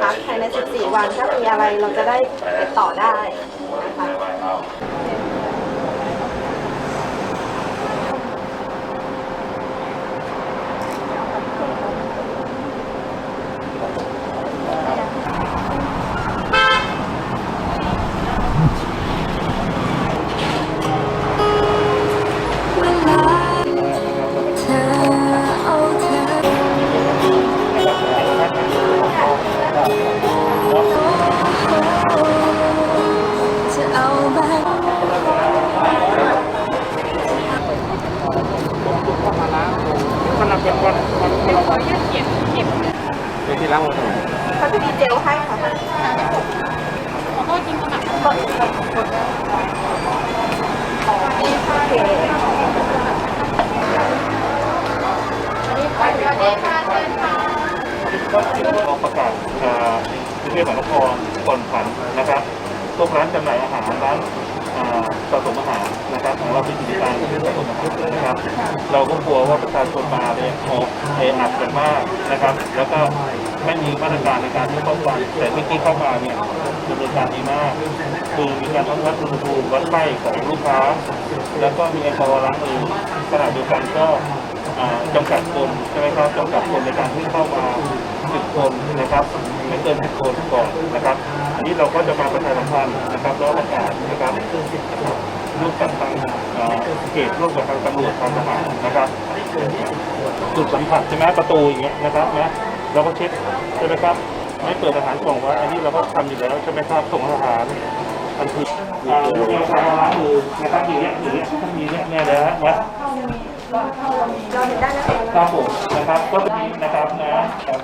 พัภายใน 14 วัน ถ้ามีอะไรเราจะได้ติดต่อได้ เป็นที่ล้างเขาจะมีเจลให้ค่ะโอเคก็ที่เราระกาศเอ่อกรุงเทพมหานครผ่อนผันนะครับพวกร้านจำหน่ายอาหารร้านอ่าสะสมอาหาร ของเราเป็นกิจการที่สะสมอาหารนะครับ เราก็กลัวว่าประชาชนมาเนี่ยออกเออัดกันมากนะครับ แล้วก็ไม่มีมาตรการในการที่ป้องกันแต่เมื่อกี้เข้ามาเนี่ยดำเนินการดีมากคือมีการทั้งวัดอุณหภูมิวัดไข้ของลูกค้า แล้วก็มีแอลกอฮอล์ล้างมือขณะเดียวกันก็จำกัดคนใช่ไหมครับจำกัดคนในการที่เข้ามาสิบคนนะครับไม่เกินสิบคนก่อนนะครับ อันนี้เราก็จะมาประชาสัมพันธ์นะครับแล้วประกาศนะครับ ร่วมกับทางอ่าเขตร่วมกับทางตำรวจทางทหารนะครับ จุดสัมผัสใช่ไหมประตูอย่างเงี้ยนะครับนะเราก็เช็คใช่ไหมครับไม่เปิดอาหารกล่องไว้อันนี้เราก็ทำอยู่แล้วใช่ไหมครับส่งอาหารทันทีอ่าลูกแอลกอฮอล์ล้างมือนะครับอย่างเงี้ยอย่างเงี้ยถ้ามีเนี้ยแน่เลยฮะนะเราเห็นได้นะคะครับผมนะครับก็จะมีนะครับนะครับ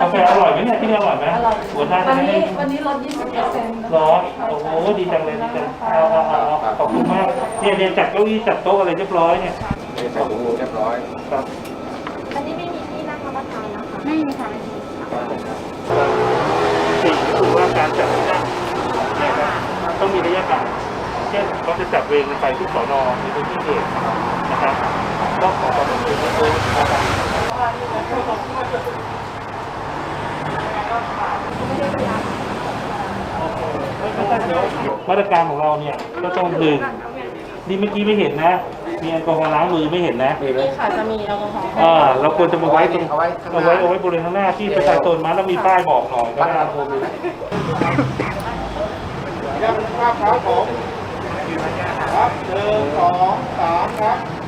กาแฟอร่อยไหมเนี่ยที่นี่อร่อยไหมอร่อยหัวหน้าวันจะนี้ได้วันนี้ลด20เปอร์เซ็นต์เหรอโอ้โหดีจังเลยดีจังเอาเอาเอาเอาขอบคุณมากเนี่ยเนี่ยจัดเก้าอี้จัดโต๊ะอะไรเรียบร้อยเนี่ยใส่ถุงมือเรียบร้อยครับอันนี้ไม่มีที่นั่งรับประทานนะคะไม่มีค่ะสิ่งก็คือว่าการจัดตั้งเนี่ยครับต้องมีระยะห่างเช่นเขาจะจัดเวรกันไปที่สอนอในพื้นที่เขตนะครับก็ขอความร่วมมือนะครับ มาตรการของเราเนี่ยก็ต้องหนึ่งนี่เมื่อกี้ไม่เห็นนะ มีแอลกอฮอล์ล้างมือไม่เห็นนะมีไหมค่ะจะมีแอลกอฮอล์อ่าเราควรจะมาไว้ตรงเอาไว้ข้างหน้า เอาไว้เอาไว้บริเวณข้างหน้าที่ประชาชนมาแล้วมีป้ายบอกหน่อยก็บ้านได้เราโทรมีไหมครับผมครับหนึ่งสองสามครับ